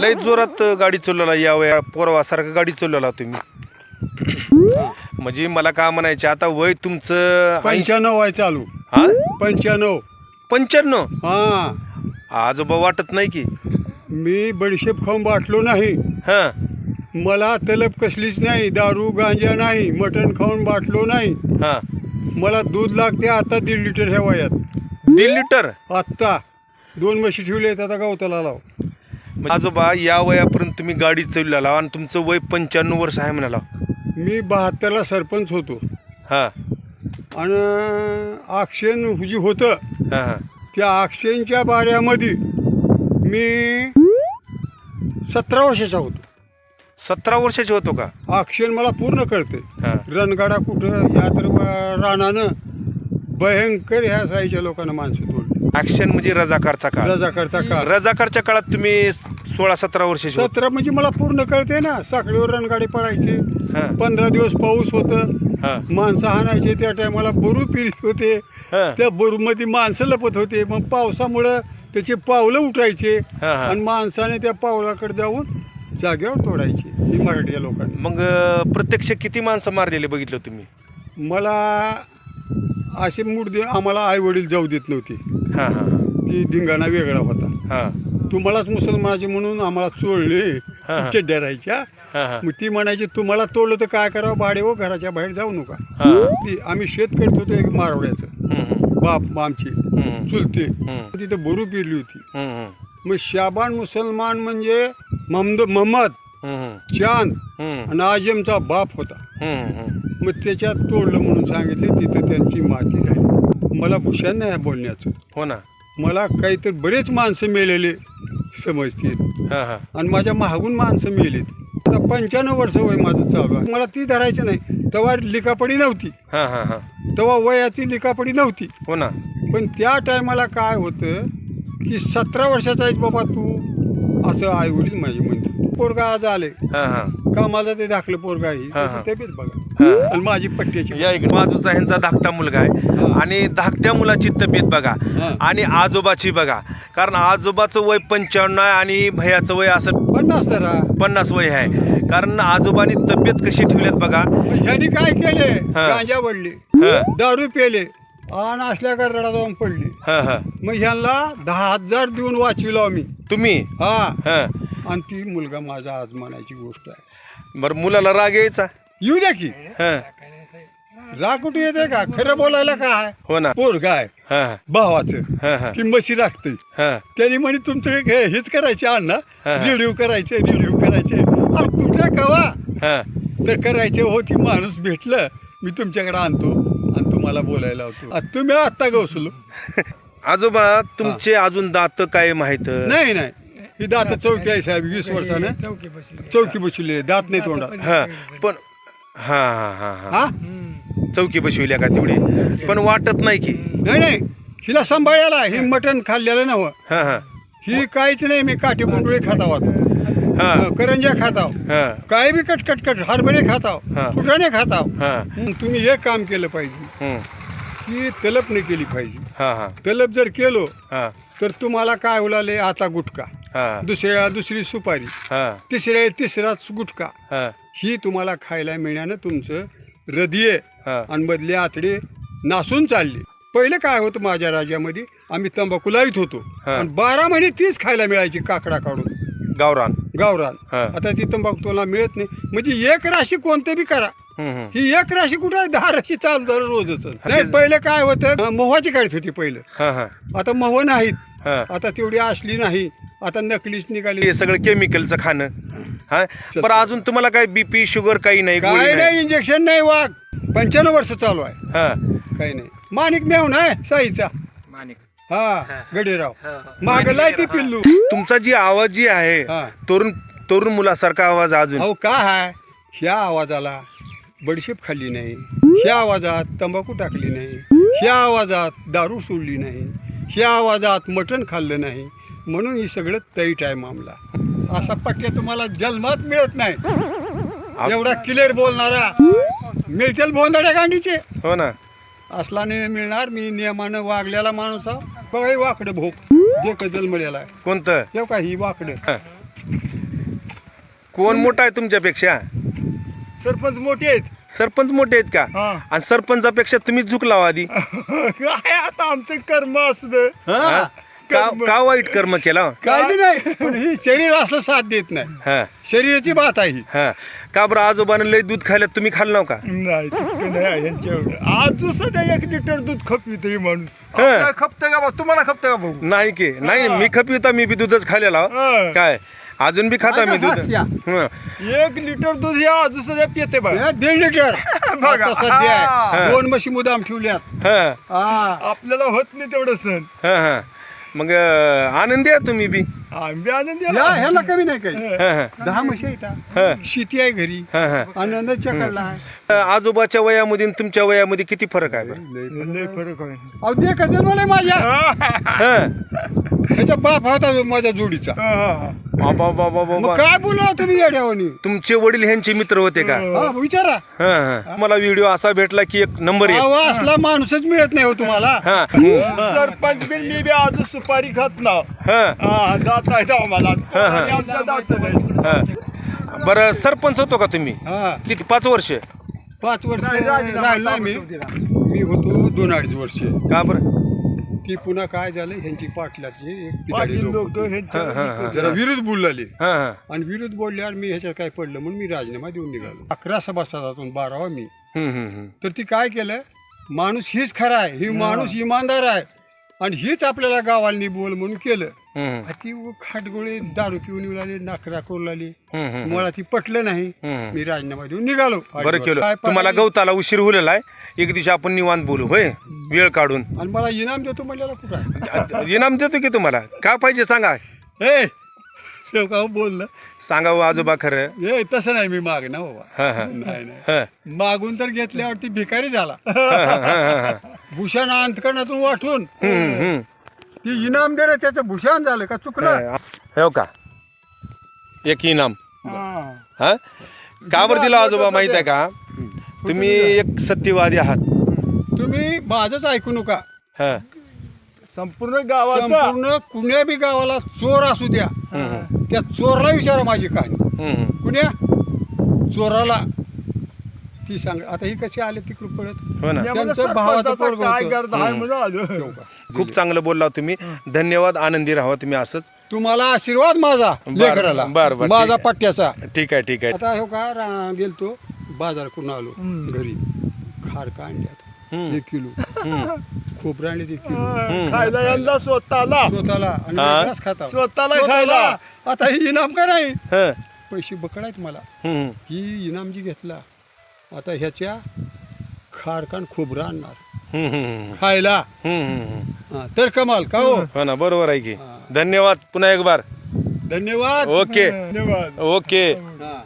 लय जोरात गाडी चालवला या वया पोरवासारखं गाडी चालवला तुम्ही म्हणजे मला काय म्हणायचे आता वय तुमचं पंच्याण्णव आहे चालू. हा? पंच्याण्णव. पंच्याण्णव? हा. आजोबा वाटत नाही की? मी बडीशेप खाऊन बाटलो नाही. हा. मला तलब कसलीच नाही दारू गांजा नाही मटण खाऊन बाटलो नाही. हा. मला दूध लागते आता दीड लिटर ह्या वयात. दीड लिटर? आत्ता. दोन म्हशी ठेवले आहेत आता गवताला लाव. आजोबा या वयापर्यंत तुम्ही गाडी चालवला आणि तुमचं वय पंच्याण्णव वर्ष आहे म्हणाला. मी बहात्तरला सरपंच होतो. हा. आणि आक्षेन जी होतं हा हा. त्या आक्षेनच्या बाऱ्यामध्ये मी सतरा वर्षाचा होतो. सतरा वर्षाचे होतो का? आक्षेन मला पूर्ण कळते हा. रणगाडा कुठं या तर रानानं भयंकर ह्या साईच्या लोकांना माणसं तोडली. ऍक्शन म्हणजे रजाकारचा काळ. रजाकारचा काळ. रजाकारच्या काळात तुम्ही सोळा सतरा वर्षाचे होते. सतरा म्हणजे मला पूर्ण कळते ना. साखळीवर रणगाडी पडायचे हा. पंधरा दिवस पाऊस होतं. हा. माणसं हाणायचे त्या टायमाला बरू पिरीत होते. हा. त्या बरूमध्ये माणसं लपत होते. मग पावसामुळं त्याचे पावलं उठायचे हा, हा. आणि माणसाने त्या पावलाकडे जाऊन जागेवर तोडायचे. ही मराठी लोकांनी. मग अं, प्रत्यक्ष किती माणसं मारलेले बघितलं तुम्ही? मला असे मुडदे आम्हाला आई वडील जाऊ देत नव्हते. हा हा. ती धिंगाणा वेगळा होता. हा. तुम्हालाच मुसलमानाचे म्हणून आम्हाला चोळले हा, हा. हा मग ती म्हणायची तुम्हाला तोडलं तर काय करावं? भाडे हो घराच्या बाहेर जाऊ नका. हा ती आम्ही शेत करत होतो एक मारवड्याचं. हम्म, बाप आमची. हम्म, चुलते. हम्म. तिथं बोरू पिरली होती. हम्म, मग शाबान मुसलमान म्हणजे महमद महम्मद हम्म, चांद हम्म, आणि आजमचा बाप होता. हम्म, हम्म. मग त्याच्यात तोडलं म्हणून सांगितले तिथं त्यांची माती झाली. मला भूषण नाही बोलण्याचं. हो ना. मला काहीतरी बरेच माणसं मेलेले. समजतील हा हा. आणि माझ्या महागून माणसं मेलीत. आता पंच्याण्णव वर्ष वय माझं चालू आहे. मला ती धरायचं नाही. तेव्हा लिकापडी नव्हती. हा हा हा. तेव्हा वयाची लिकापडी नव्हती. हो ना. पण त्या टायमाला काय होतं की सतरा वर्षाचा आहेस बाबा तू. असं आई वडील माझे म्हणतात. पोरगा आज आले हा हा. कामाला ते दाखलं पोरगा आहे. हा. त्याची तब्येत बघा. आणि माझी पट्ट्याची या इकडे. बाजूचा ह्यांचा धाकटा मुलगा आहे. आणि धाकट्या मुलाची तब्येत बघा. आणि आजोबाची बघा. कारण आजोबाचं वय पंच्याण्णव आहे आणि भैयाचं वय असं पन्नास तर पन्नास वय आहे. कारण आजोबांनी तब्येत कशी ठेवल्यात बघा. ह्यानी काय केले. गांजा वडले दारू पेले आणि असल्या करडा जाऊन पडले. मग ह्यांना दहा हजार देऊन वाचविलो आम्ही. तुम्ही? हा. हा. आणि ती मुलगा माझा आज म्हणायची गोष्ट आहे. बरं मुलाला राग यायचा? येऊ द्या की. हा. राग कुठे येते का? खरं बोलायला काय? हो ना. पोरगा आहे हा. भावाचं. हा हा. म्हशी लागते हा. त्यांनी म्हणे तुमचं हे- हेच करायचे अण्णा हा. रिड्यू करायचे रिड्यू करायचे. कुठे कवा? हा. तर करायचे हो ती माणूस भेटलं. मी तुमच्याकडे आणतो. आणि तुम्हाला बोलायला होतो तुम्ही आत्ता गवसलो आजोबा तुमचे अजून दात काय माहीत? नाही नाही. ही दात चौकी आहे साहेब वीस वर्षाने. चौकी बसवली. आहे. दात नाही तोंडात. हा. पण हा हा हा हा. हा? चौकी बसविल्या का तेवढी? पण वाटत नाही की. नाही नाही. हिला सांभाळायला ही मटण खाल्लेलं नव्ह हा हा. ही काहीच नाही. मी काठी कुंडळे खाताव हा. करंजा खाताव हा. काय बी कट कट. कट हरभरे खाताव हा. फुटाणे खाताव हा. हं, तुम्ही एक काम केलं पाहिजे. हम्म. की तलप नाही केली पाहिजे. हा हा. तलप जर केलो हा. तर तुम्हाला काय उलाले? आता गुटखा. हा. दुसऱ्या दुसरी सुपारी. हा. तिसऱ्या तिसरा गुटखा. हा. ही तुम्हाला खायला मिळण्यानं तुमचं हृदय आणि मधले आतडे नासून चालले. पहिले काय होतं माझ्या राज्यामध्ये? आम्ही तंबाखू लावित होतो. आणि बारा महिने तीच खायला मिळायची काकडा काढून. गावरान. गावरान. आता ती तंबाखू तुला मिळत नाही. म्हणजे एक राशी कोणते बी करा. ही एक राशी कुठं आहे? दहा राशी चालू झालं रोजच. नाही पहिले काय होतं? मोहाची काढत होती पहिलं. आता मोह नाहीत. आता तेवढी असली नाही. आता नकलीच निघाली. हे सगळं केमिकलचं खाणं. हा? पण अजून तुम्हाला काय बीपी शुगर काही नाही गोळी काय नाही? इंजेक्शन नाही वाघ. पंच्याण्णव वर्ष चालू आहे. हा. काही नाही. माणिक मेव नाही साईचा. हा गडेराव. मागलाय ते पिल्लू. तुमचा जी आवाज जी आहे हा. तरुण तरुण मुलासारखा आवाज अजून. अहो का आहे ह्या आवाजाला बडशेप खाल्ली नाही. ह्या आवाजात तंबाखू टाकली नाही. ह्या आवाजात दारू सोडली नाही. ह्या आवाजात मटण खाल्लं नाही. म्हणून ही सगळं तैट आहे मामला. असा पट्ट्या तुम्हाला जन्मात मिळत नाही. एवढा क्लिअर बोलणारा. मिळतील भोंदाड्या गांडीचे हो ना. असला नाही मिळणार मी नियमानं वागलेला माणूस आहो. बघा हे वाकडं भोग जे जन्मलेला आहे. कोणतं? तेव्हा का ही वाकडं. कोण मोठा आहे तुमच्यापेक्षा? सरपंच मोठे आहेत. सरपंच मोठे आहेत का? हा. आणि सरपंचापेक्षा तुम्ही झुकलाव आधी. काय आता आमचं कर्म असलं. हा? का का वाईट कर्म केला? काय बी नाही पण ही शरीर असलं साथ देत नाही. हा. शरीराची बात आहे ही. हा. का बरं आजोबानं लय दूध खायला तुम्ही खाल नाव का? नाही तितकं नाही यांच्या एवढं आज सध्या एक लिटर दूध खपवित ही माणूस. आपल्याला खपतं का भाऊ तुम्हाला खपतं का भाऊ नाही की. नाही मी खपिता मी बी दूधच खाल्लेला. हो. काय? अजून बी खाता मी दूध. हं. एक लिटर दूध हे आज सध्या पिते बघा. हे दीड लिटर. बघा. आता सध्या हा. दोन म्हशी मुदाम ठेवल्यात. हं, हा. आपल्याला होत नाही तेवढं सण. हं, हं. मग आनंदी आहे तुम्ही बी. आंबे आनंदी या ह्याला कमी नाही काही. हं, हं. दहा म्हशी आहेत. शेती आहे घरी. हं, हं. आनंद चकडला आहे आजोबाच्या वयामध्ये आणि तुमच्या वयामध्ये किती फरक आहे बरं? लय फरक. आहे. अहो दे का जन्मलाय माझ्या. हं. ह्याचा बाप होता माझ्या जोडीचा. हा, हा. बाबा, बाबा. काय बोलला तुम्ही येड्यावानी? तुमचे वडील ह्यांचे मित्र होते का? हा विचारा. हं, हं. मला व्हिडिओ असा भेटला की एक नंबर अहो असला माणूसच मिळत नाही हो तुम्हाला. हा. सरपंच बिन मी बी आज सुपारी खात ना. हं, आणि नाही हं. बरं सरपंच होतो का तुम्ही? हा. किती पाच वर्ष? पाच वर्ष राहिला मी. मी होतो दोन अडीच वर्ष. का बरं? ती पुन्हा काय झालं ह्यांची पाटलाची एक पिताडी पाटील लोक. लोक होते. जरा विरुद्ध बोलले हं, हं. आणि विरुद्ध बोलल्यावर मी ह्याच्यात काय पडलं म्हणून मी राजीनामा देऊन निघालो. अकरा सभासदातून बारावा मी. हं, हं, हं. तर ती काय केलं? माणूस हीच खरा आहे. ही. माणूस इमानदार आहे. आणि हीच आपल्याला गावाला बोल म्हणून केलं. ती खाटगोळे दारू पिऊन येऊ लागले नाकरा करू लागले. मला ती पटलं नाही. मी राजीनामा देऊन निघालो. बरं केलं. काय तुम्हाला? गवताला उशीर होलेला आहे. एक दिवशी आपण निवांत बोलू होय? वेळ काढून. आणि मला इनाम देतो म्हणलेला कुठं आहे? इनाम देतो की तुम्हाला? का पाहिजे सांगा? ए ते का बोललं? सांगा हो आजोबा खरं. ए तसं नाही मी माग ना बाबा हं, हं. नाही नाही. हं, मागून तर घेतल्यावरती भिकारी झाला. हं, हं, हं, हं. भूषण अंतकरणातून वाटून हं, हं. ती इनाम दिलं त्याचं भूषण झालं का? चुकलं. हो का? एक इनाम. हा. हा? का बरं दिला आजोबा माहीत आहे का? तुम्ही एक सत्यवादी आहात. तुम्ही माझंच ऐकू नका. हा. संपूर्ण गावाचा? संपूर्ण कुण्या बी गावाला चोर असू द्या. हं, हं. त्या चोरला विचारा माझी कहाणी. कुण्या? चोराला ती सांग आता ही कशी आले तिकडून पळत हो ना. त्यामुळे त्यांचं भावाचं सरपंचाचा पोरगं काय होतं. गर्द आहे म्हणून आलो. ठेवू का? खूप चांगलं बोलला तुम्ही. धन्यवाद आनंदी राहा तुम्ही असंच. तुम्हाला आशीर्वाद माझा बरं, लेकराला. बरं, बरं, माझा आहे. पट्ट्याचा. ठीक आहे ठीक आहे. आता हो का रा- गेलतो बाजार करून आलो हम्म. घरी. खारका आणल्यात हं, एक किलो. खोबरं आणले एक किलो. खायला यंदा स्वतःला. स्वतःला. आणि हा? वेगळाच खाता. स्वतःला. खायला. आता ही इनाम का नाही? हं, पैसे बकड आहेत मला. हं, ही इनाम जी घेतला आता ह्याच्या खारकान खोबरं आणणार. हं, हं, खायला. हं, हं, हं. हा, तर कमाल का हो? हो ना बरोबर आहे की. धन्यवाद पुन्हा एक बार धन्यवाद. ओके. धन्यवाद. ओके. हा.